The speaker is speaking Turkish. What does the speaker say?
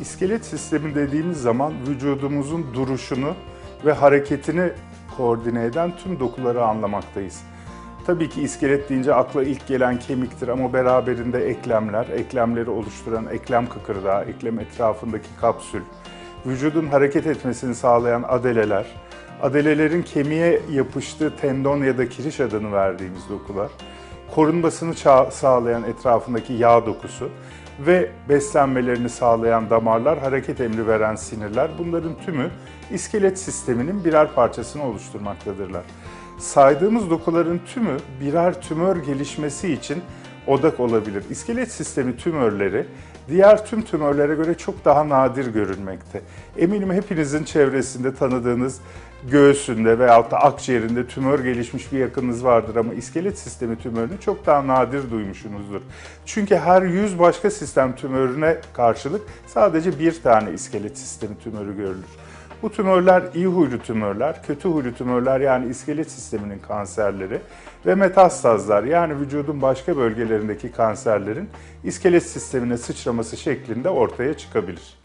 İskelet sistemi dediğimiz zaman vücudumuzun duruşunu ve hareketini koordine eden tüm dokuları anlamaktayız. Tabii ki iskelet deyince akla ilk gelen kemiktir ama beraberinde eklemler, eklemleri oluşturan eklem kıkırdağı, eklem etrafındaki kapsül, vücudun hareket etmesini sağlayan adeleler, adelelerin kemiğe yapıştığı tendon ya da kiriş adını verdiğimiz dokular, korunmasını sağlayan etrafındaki yağ dokusu ve beslenmelerini sağlayan damarlar, hareket emri veren sinirler bunların tümü iskelet sisteminin birer parçasını oluşturmaktadırlar. Saydığımız dokuların tümü birer tümör gelişmesi için odak olabilir. İskelet sistemi tümörleri diğer tüm tümörlere göre çok daha nadir görülmekte. Eminim hepinizin çevresinde tanıdığınız göğsünde veyahut da akciğerinde tümör gelişmiş bir yakınınız vardır ama iskelet sistemi tümörünü çok daha nadir duymuşsunuzdur. Çünkü her 100 başka sistem tümörüne karşılık sadece bir tane iskelet sistemi tümörü görülür. Bu tümörler iyi huylu tümörler, kötü huylu tümörler yani iskelet sisteminin kanserleri ve metastazlar yani vücudun başka bölgelerindeki kanserlerin iskelet sistemine sıçraması şeklinde ortaya çıkabilir.